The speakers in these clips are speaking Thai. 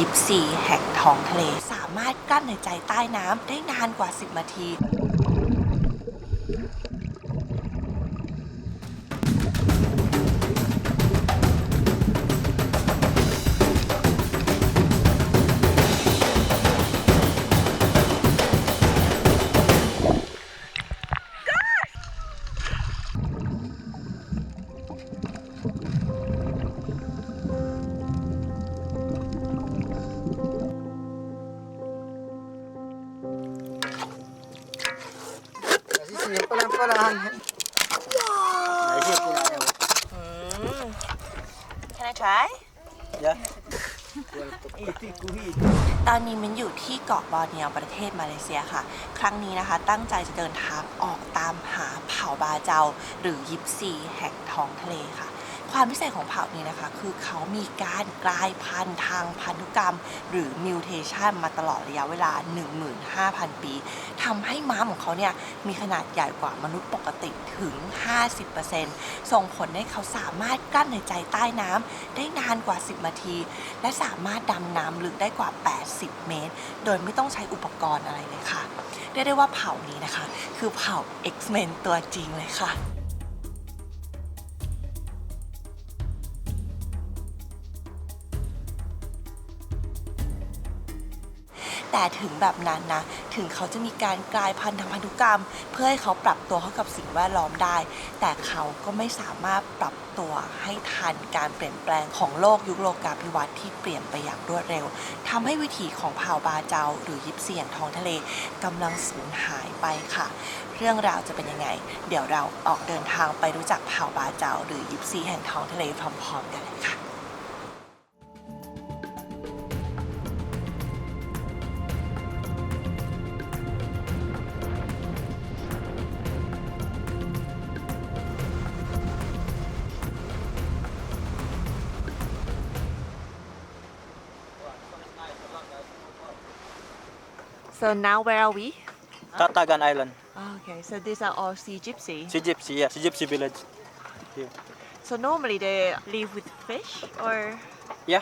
ยิปซีแห่งท้องทะเล สามารถกลั้นหายใจใต้น้ำได้นานกว่า 10นาที ตอนนี้มินอยู่ที่เกาะบอร์เนียวประเทศมาเลเซียค่ะ ครั้งนี้นะคะ ตั้งใจจะเดินทางออกตามหาเผ่าบาเจาหรือยิปซีแห่งท้องทะเลค่ะ ความพิเศษของเผ่านี้นะคะ คือเขามีการกลายพันธุ์ทางพันธุกรรม หรือมิวเทชันมาตลอดระยะเวลา 15,000 ปีทำให้ม้ามของเขาเนี่ยมีขนาดใหญ่กว่ามนุษย์ปกติถึง 50%ส่งผลให้เขาสามารถกลั้นหายใจใต้น้ำได้นานกว่า 10 นาที และสามารถดำน้ำลึกได้กว่า 80 เมตร โดยไม่ต้องใช้อุปกรณ์อะไรเลยค่ะเรียกได้ว่าเผ่านี้นะคะ คือเผ่า X-Men ตัวจริงเลยค่ะ แต่ถึงแบบนั้นนะ ถึงเขาจะมีการกลายพันธุ์ทางพันธุกรรม เพื่อให้เขาปรับตัวเข้ากับสิ่งแวดล้อมได้ แต่เขาก็ไม่สามารถปรับตัวให้ทันการเปลี่ยนแปลงของโลกยุคโลกาภิวัตน์ที่เปลี่ยนไปอย่างรวดเร็วทำให้วิถีของเผ่าบาเจา หรือยิปเซียนท้องทะเลกำลังสูญหายไปค่ะ เรื่องราวจะเป็นยังไง เดี๋ยวเราออกเดินทางไปรู้จักเผ่าบาเจา หรือยิปซีแห่งท้องทะเลพร้อมๆกันเลยค่ะ So now where are we? Tatagan Island. Okay, so these are all sea gypsy. Si Gypsy, yeah. Si Gypsy Village. Here. So normally they live with fish or Yeah.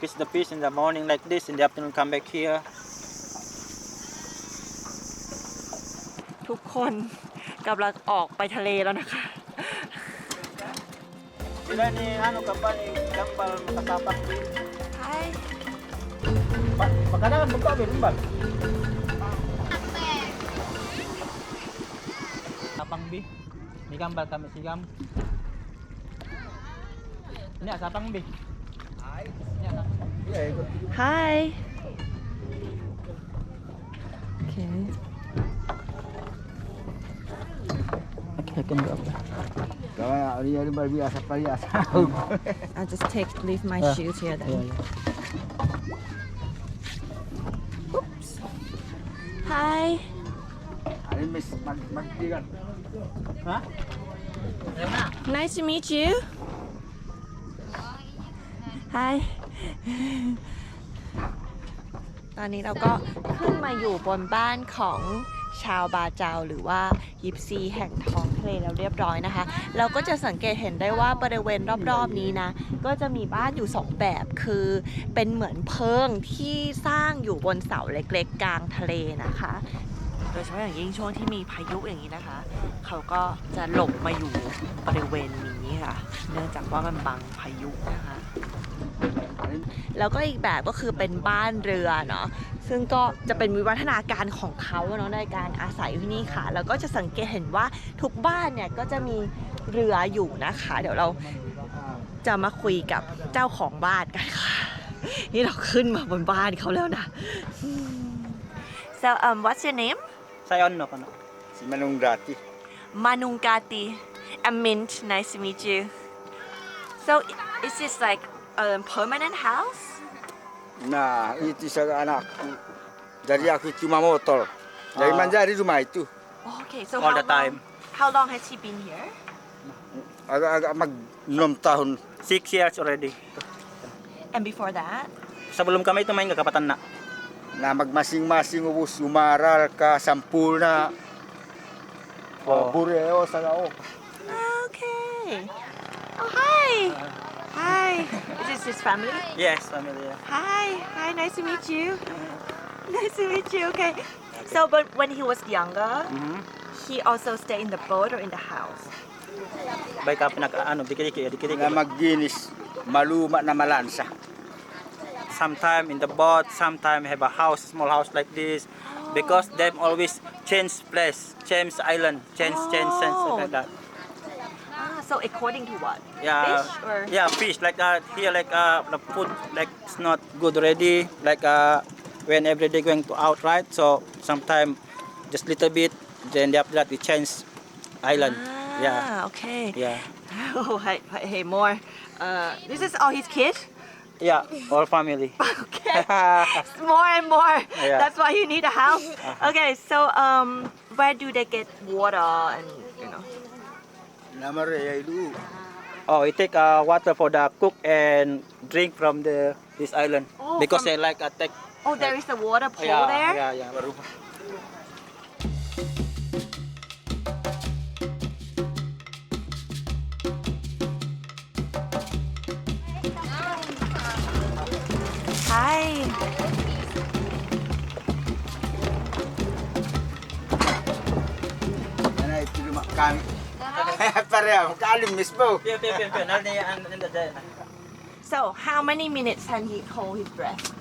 Catch the fish in the morning like this, in the afternoon come back here. ทุกคนกำลังออกไปทะเลแล้วนะคะ Sila ni ano ka pa ni Gambal makasapak din. Hi karena kan buka bil mbak. Sapang bi. ini gambar kami sigam. Ini sapang bi. Hai. Oke. Okay. Oke, okay, I just take leave my shoes here then. Nice to meet you Hi ตอนนี้เราก็ขึ้นมาอยู่บนบ้านของชาวบาเจาหรือว่ายิปซีแห่งทอง เลแล้วเรียบร้อยนะคะ เราก็จะสังเกตเห็นได้ว่าบริเวณรอบๆนี้นะ ก็จะมีบ้านอยู่สองแบบคือเป็นเหมือนเพิงที่สร้างอยู่บนเสาเล็กๆ กลางทะเลนะคะ โดยเฉพาะอย่างยิ่งช่วงที่มีพายุอย่างนี้นะคะ เขาก็จะหลบมาอยู่บริเวณนี้ค่ะ เนื่องจากว่ามันบังพายุนะคะ แล้วก็อีกแบบก็คือเป็นบ้านเรือเนาะซึ่งก็จะเป็นวิวัฒนาการของเขาเนาะในการอาศัยอยู่ที่นี่ค่ะ แล้วก็จะสังเกตเห็นว่าทุกบ้านเนี่ยก็จะมีเรืออยู่นะคะ เดี๋ยวเราจะมาคุยกับเจ้าของบ้านกันค่ะ นี่เราขึ้นมาบนบ้านเขาแล้วนะ so um what's your name Sayon no kono. Si Manung Grati. Manungati and Mint nice to meet you so is this like a permanent house Nah, itu saya anakku. Jadi aku cuma motor. Dari Ah. Manjari rumah itu. okay so All how the time. long, how long has he been here Agak-agak mag 6 tahun. Six years already. and before that Sebelum kami itu main ke Kapatan na. Nah, mag masing-masing ubus umaral ka sampulna. Oh. Oh, bureo sa gao. Okay. Oh, hi. Hi. Is this his family? Yes, family. yeah. Hi. Hi, nice to meet you. Nice to meet you. Okay. So, but when he was younger, Mhm. he also stayed in the boat or in the house. Baik ka pinaka ano, dikit-dikit, dikit-dikit. Na magginis, maluma na malansa. sometime in the boat, sometime have a house, small house like this. Because them always change place, change island, change, change, change Oh. like that. So according to what? Yeah, Fish or? yeah, fish like that. Here like uh, the food like it's not good already. Like uh, when every day going to out, right? So sometimes just little bit, then after that we change island. Ah, Yeah, okay. yeah, Oh, hey, more. Uh, this is all his kid? yeah. All family. Okay. more and more. Yeah. That's why you need a house. Okay, so um, where do they get water and you know? Oh, we take uh, water for the cook and drink from the this island Oh, because from- they like uh, take. Oh, there is a water pool yeah, there. yeah, yeah. Baru. Hi. Kami. Pareho, kalim mismo. Pia, pia, pia, pia. Nalni yan, nalni yan. So, how many minutes can he hold his breath?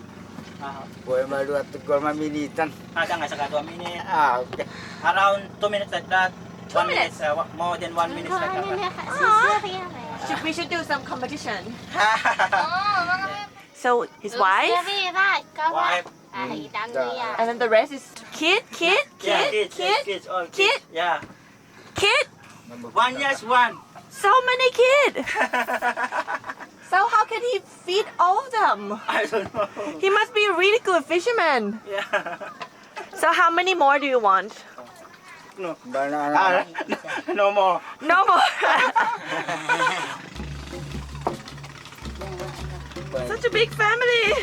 Ah, Boy, malu at gol maminitan. Ada nggak saka dua minit? Ah, okay. Around two minutes like that. Two one minutes? minute, uh, more than one minute like that. Should, we should do some competition. So, his wife, Wife. and then the rest is kid, kid, Yeah, kid, kids, kid, kids, all Kid? kids. Yeah. kid. One yes, one. So many kid. So how can he feed all of them? I don't know. He must be a really good fisherman. Yeah. So how many more do you want? No. Bana Ah, na. no more. No more. Such a big family.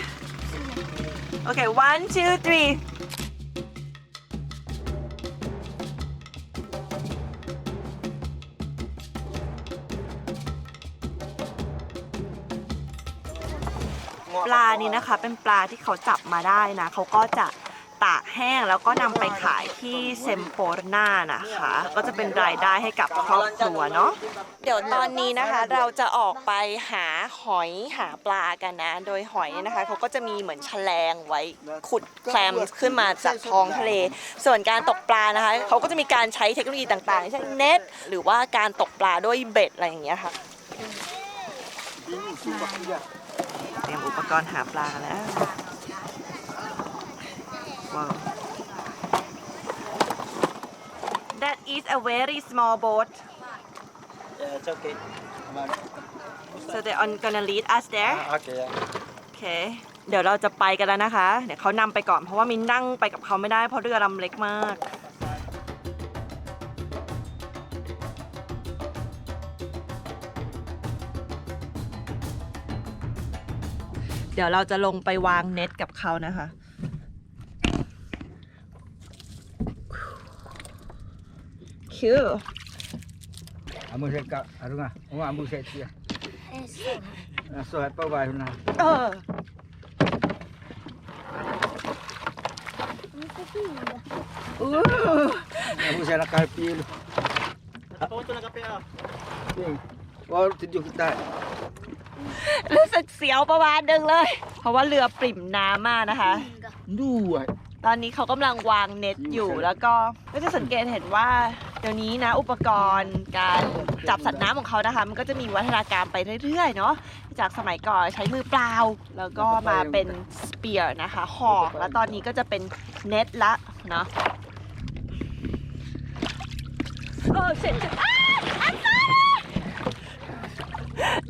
Okay, one, two, three. ปลานี้นะคะ เป็นปลาที่เขาจับมาได้นะเขาก็จะตากแห้งแล้วก็นำไปขายที่เซมโปรนานะคะ ก็จะเป็นรายได้ให้กับครอบครัวเนาะเดี๋ยวตอนนี้นะคะเราจะออกไปหาหอยหาปลากันนะ โดยหอยเนี่ยนะคะเขาก็จะมีเหมือนแฉลงไว้ขุดแคลมขึ้นมาจากท้องทะเล ส่วนการตกปลานะคะเขาก็จะมีการใช้เทคโนโลยีต่างๆเช่นเน็ตหรือว่าการตกปลาด้วยเบ็ดอะไรอย่างเงี้ยค่ะ เตรียมอุปกรณ์หาปลากันแล้วว้าว That is a very small boat Yeah, it's okay. so they are gonna lead us there Ah, okay. Yeah. โอเคเดี๋ยวเราจะไปกันแล้วนะคะ เดี๋ยวเขานำไปก่อนเพราะว่ามินนั่งไปกับเขาไม่ได้เพราะเรือลำเล็กมาก เดี๋ยวเราจะลงไปวางเน็ตกับเขานะคะ คิว Amu saya ka arunga. Oh, amu saya tia. So apa ba na? เออ อู้ Amu saya nak kalpi lu. Ako ito na kape ah. Oh, tujuh kita. รู้สึกเสียวประมาณหนึงเลย เพราะว่าเรือปริ่มน้ำมากนะคะ Dua. ตอนนี้เขากำลังวางเน็ตอยู่แล้วก็ก็จะสังเกตเห็นว่าเดี๋ยวนี้นะอุปกรณ์การจับสัตว์น้ำของเขานะคะ มันก็จะมีวัฒนาการไปเรื่อยๆเนาะจากสมัยก่อนใช้มือเปล่า แล้วก็มาเป็นสเปียร์นะคะหอกแล้วตอนนี้ก็จะเป็นเน็ตละเนาะโอ้เช็ดอ้า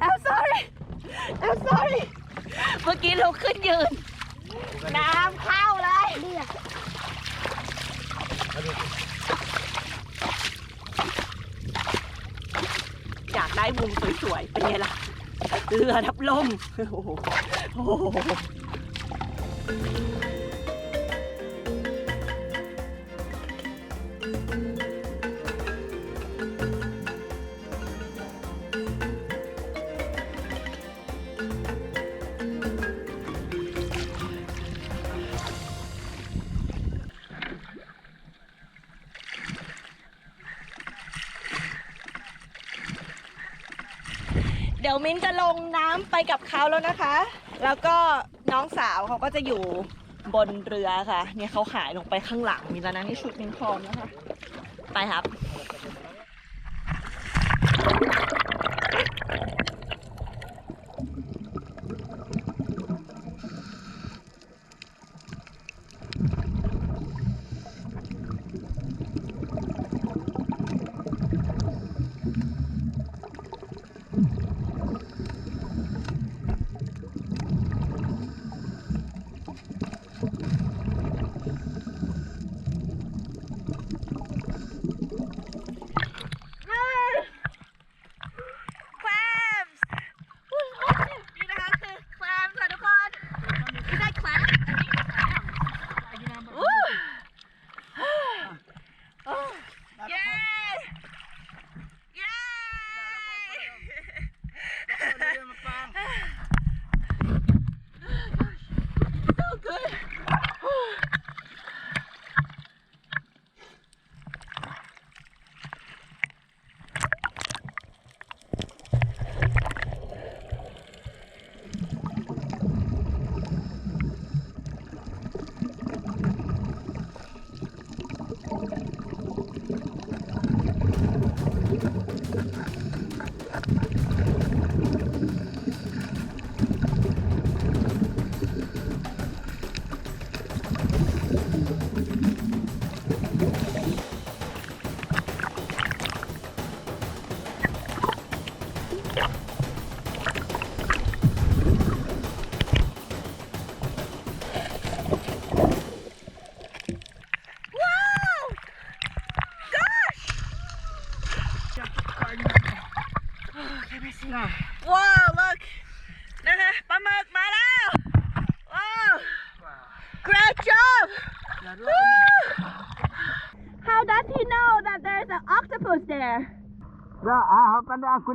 I'm sorry I'm sorry เมื่อกี้เราขึ้นยืน น้ำเข้าเลยอยากได้มุมสวยๆ เป็นไงล่ะ เรือทับลม โอ้โห ไปกับเขาแล้วนะคะ แล้วก็น้องสาวเขาก็จะอยู่บนเรือค่ะ เนี่ยเขาหายลงไปข้างหลังมีแล้วนะนี่ชุดมินพรอมนะคะ ไปครับ aan ku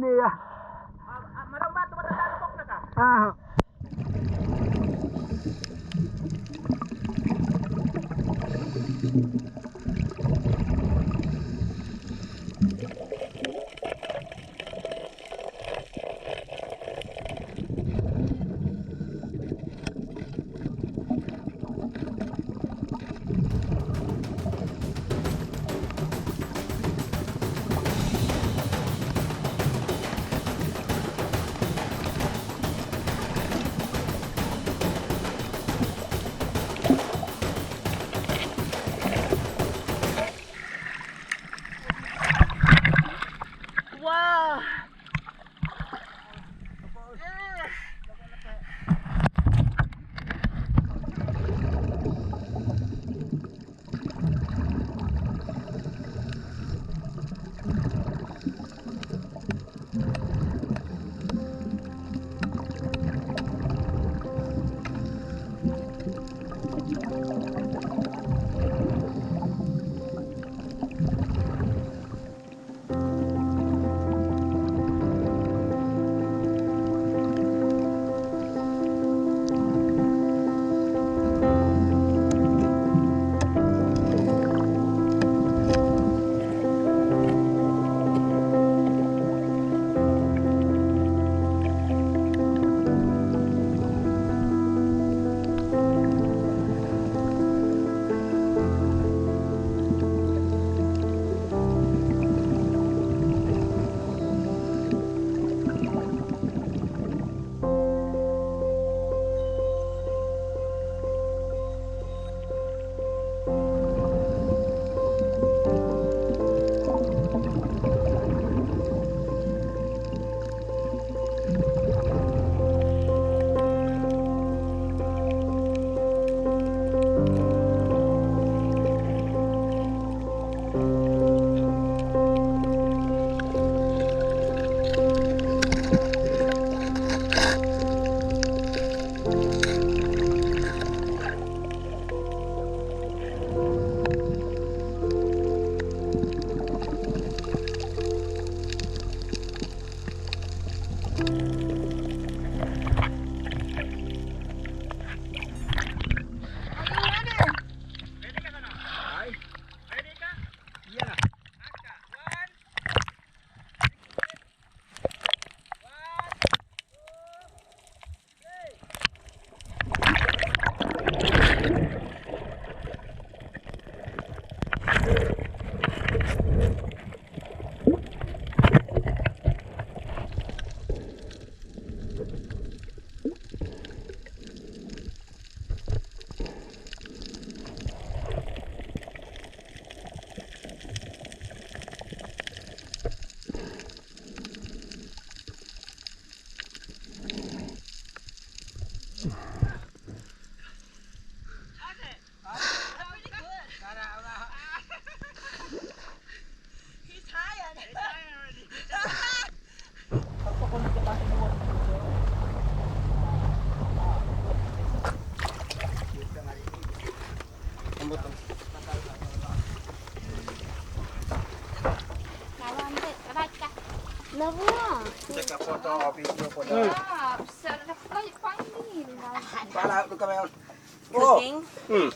cooking Mm.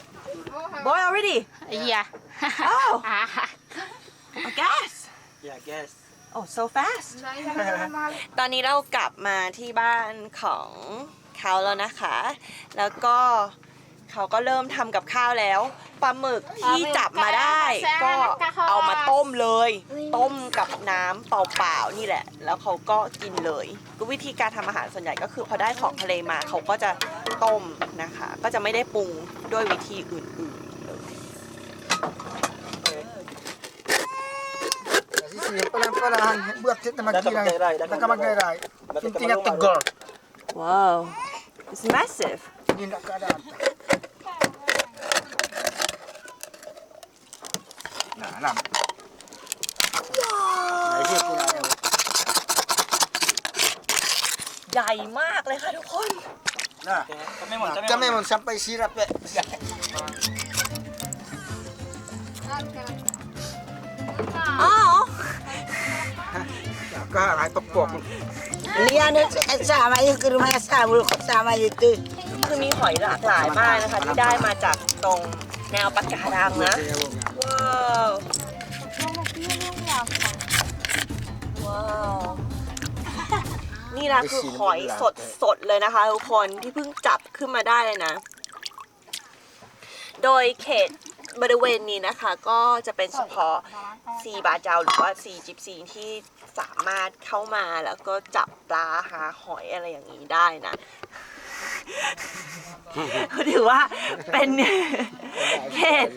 boy already Iya. oh a gas Yeah, I guess. oh so fast ตอนนี้เรากลับมาที่บ้านของเขาแล้วนะคะ แล้วก็ เขาก็เริ่มทำกับข้าวแล้วปลาหมึกที่จับมาได้ ก็เอามาต้มเลย ต้มกับน้ำเปล่าๆนี่แหละ แล้วเขาก็กินเลยก็วิธีการทำอาหารส่วนใหญ่ก็คือพอได้ของทะเลมาเขาก็จะต้มนะคะ ก็จะไม่ได้ปรุงด้วยวิธีอื่นๆเลย Sisi pelan-pelan buat kita Dah maki tak pakai rai, dah tak Tak pakai rai. Dah tak Tinggal pakai tegur. wow it's massive Ini nak keadaan. Nah, lam. Nah, ini pula dia. ใหญ่มากเลยค่ะทุกคน Nah, Kami mau, kami kami mau. mau sampai sirap ya. Oh. Kak, ai pepok. Lian sama itu ke rumah sama sama itu. คือมีหอยหลากหลายมากนะคะ ที่ได้มาจากตรงแนวปะการังนะ นี่นะคือหอยสดสดๆเลยนะคะทุกคนที่เพิ่งจับขึ้นมาได้เลยนะ โดยเขตบริเวณนี้นะคะ ก็จะเป็นเฉพาะซีบาเจาหรือว่าซีจิปซีที่สามารถเข้ามาแล้วก็จับปลาหาหอยอะไรอย่างนี้ได้นะถือว่าเป็นเขต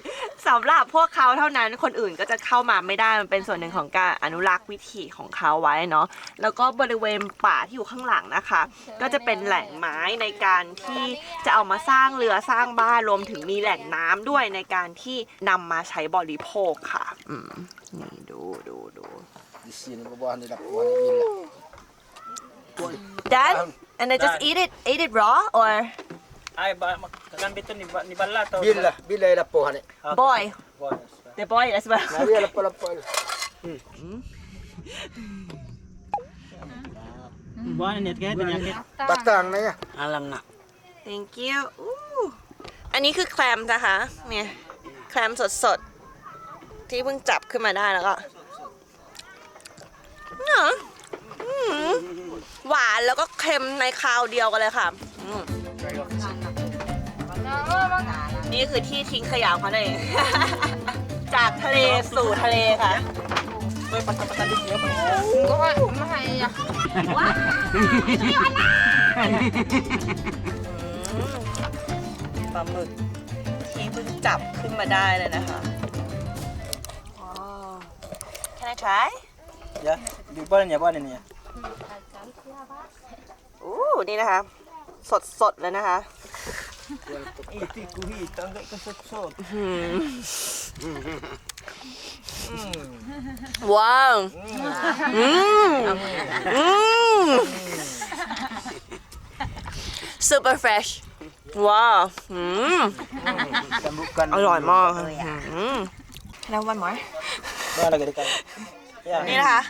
สำหรับพวกเขาเท่านั้นคนอื่นก็จะเข้ามาไม่ได้มันเป็นส่วนหนึ่งของการอนุรักษ์วิถีของเขาไว้เนาะแล้วก็บริเวณป่าที่อยู่ข้างหลังนะคะ ก็จะเป็นแหล่งไม้ในการที่จะเอามาสร้างเรือสร้างบ้านรวมถึงมีแหล่งน้ำด้วยในการที่นำมาใช้บริโภคค่ะอืมนี่ดูดูดู Di sini bawah ni dah puan ni. Dad and I just eat it eat it raw or Ay, ba, kagan bito ni, ba- ni bala to. Bila bila dah puan ni. Okay. boy Boy. the boy as well Nah, dia lepas-lepas. Buwan ni, kaya penyakit. Batang ni ya. Alam na. thank you อู้อันนี้คือแคลมนะคะ เนี่ย แคลมสดๆ ที่เพิ่งจับขึ้นมาได้แล้วก็เนอะอืมหวานแล้วก็เค็มในคราวเดียวกันเลยค่ะ อืม นี่คือที่ทิ้งขยะของเขาเองจากทะเลสู่ทะเลค่ะ Boy, patah-patah di sini. apa? Mahaya. ปลาหมึกที่เพิ่งจับขึ้นมาได้เลยนะคะว้าว Can I try? Ya, di bawah ni, bawah ni ya. อู้นี่นะคะ สดสดๆเลยนะคะ Itu kuhi, tanggak kesot-sot. ว้าว อืม อืม super fresh ว้าว อืม Cambukan. อร่อยมากค่ะอืม แล้ววันหมอ Bawah lagi dekat. Ya. นี่นะคะ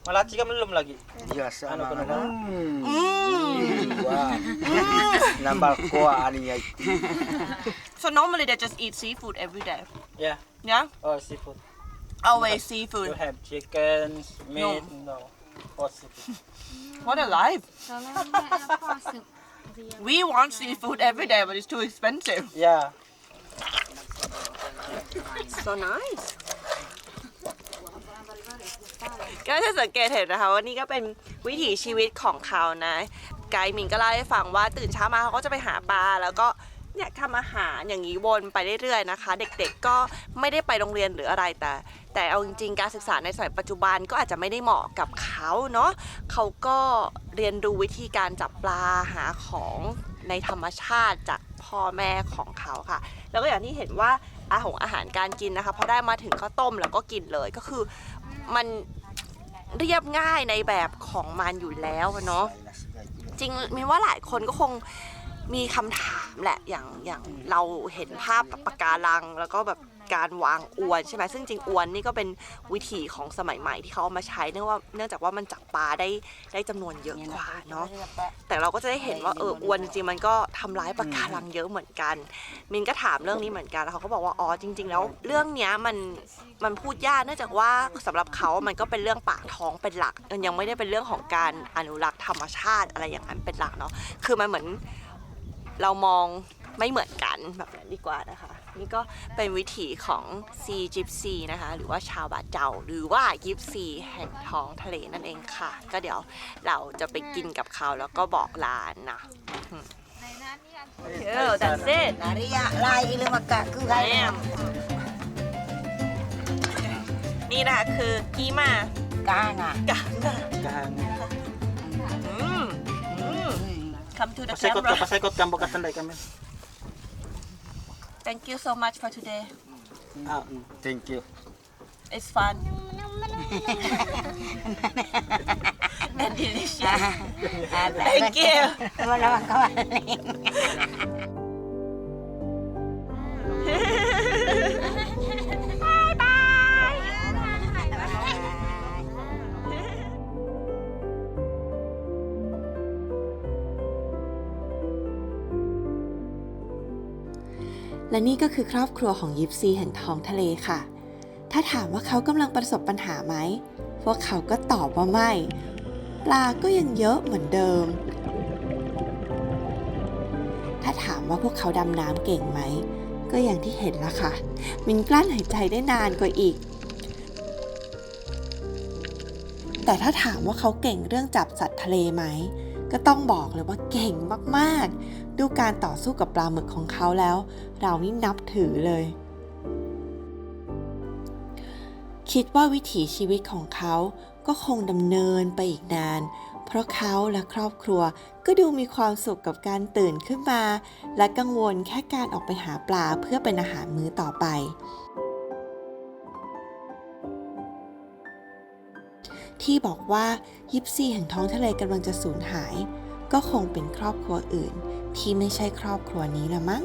Malaci kan belum lagi. Ya sama. Anu kena. Hmm. อืม Wah. Nambal kuah ni ya. so normally they just eat seafood every day Yeah. yeah Oh, seafood. always seafood. You have chicken, meat, no. Oh, seafood. what a life Kalau apa sup? we want seafood every day but it's too expensive Yeah. so nice ก็จะสังเกตเห็นนะคะว่านี่ก็เป็นวิถีชีวิตของเขานะไกด์มินก็เล่าให้ฟังว่าตื่นเช้ามาเขาก็จะไปหาปลาแล้วก็เนี่ยทำอาหารอย่างนี้วนไปเรื่อยๆนะคะ เด็กๆก็ไม่ได้ไปโรงเรียนหรืออะไรแต่ แต่เอาจริงๆการศึกษาในสมัยปัจจุบันก็อาจจะไม่ได้เหมาะกับเขาเนาะเขาก็เรียนรู้วิธีการจับปลาหาของในธรรมชาติจากพ่อแม่ของเขาค่ะ แล้วก็อย่างที่เห็นว่าอาหงอาหารการกินนะคะพอได้มาถึงก็ต้มแล้วก็กินเลยก็คือ มันเรียบง่ายในแบบของมันอยู่แล้วเนาะจริงมีว่าหลายคนก็คงมีคำถามแหละอย่างอย่างเราเห็นภาพแบบปะการัง แล้วก็แบบ การวางอวนใช่ไหมซึ่งจริงอวนนี่ก็เป็นวิถีของสมัยใหม่ที่เขาเอามาใช้เนื่องว่าเนื่องจากว่ามันจับปลาได้ได้จำนวนเยอะกว่าเนาะแต่เราก็จะได้เห็นว่าเอออวนจริงๆมันก็ทำร้ายปะการังเยอะเหมือนกัน มินก็ถามเรื่องนี้เหมือนกันแล้วเขาก็บอกว่าอ๋อจริง ๆ แล้วเรื่องเนี้ยมันมันพูดยากเนื่องจากว่าสำหรับเขามันก็เป็นเรื่องปากท้องเป็นหลักมันยังไม่ได้เป็นเรื่องของการอนุรักษ์ธรรมชาติอะไรอย่างนั้นเป็นหลักเนาะคือมันเหมือนเรามองไม่เหมือนกันแบบนั้นดีกว่านะคะ นี่ก็เป็นวิถีของซีจิปซีนะคะ หรือว่าชาวบาเจ้าหรือว่ายิปซีแห่งท้องทะเลนั่นเองค่ะ ก็เดี๋ยวเราจะไปกินกับเขาแล้วก็บอกลานะในนั้นนี่อันเออ that's it Naria lai ile makaku hai. แอมนี่นะคะคือกีมา Kanga. กาง Kan. อืมอืม come to the Pasikot ka, camera pasikot ka, bukas tanday kami. Thank you so much for today Ah, thank you. it's fun and delicious thank you Wala kawan ni. และนี่ก็คือครอบครัวของยิปซีแห่งท้องทะเลค่ะ ถ้าถามว่าเขากำลังประสบปัญหาไหม พวกเขาก็ตอบว่าไม่ ปลาก็ยังเยอะเหมือนเดิม ถ้าถามว่าพวกเขาดำน้ำเก่งไหม ก็อย่างที่เห็นละค่ะ มินกลั้นหายใจได้นานกว่าอีก แต่ถ้าถามว่าเขาเก่งเรื่องจับสัตว์ทะเลไหม ก็ต้องบอกเลยว่าเก่งมากๆ ดูการต่อสู้กับปลาหมึกของเขาแล้ว เรานี่นับถือเลย คิดว่าวิถีชีวิตของเขาก็คงดำเนินไปอีกนาน เพราะเขาและครอบครัวก็ดูมีความสุขกับการตื่นขึ้นมา และกังวลแค่การออกไปหาปลาเพื่อเป็นอาหารมื้อต่อไป ที่บอกว่ายิปซีแห่งท้องทะเลกำลังจะสูญหาย ก็คงเป็นครอบครัวอื่น ที่ไม่ใช่ครอบครัวนี้ละมั้ง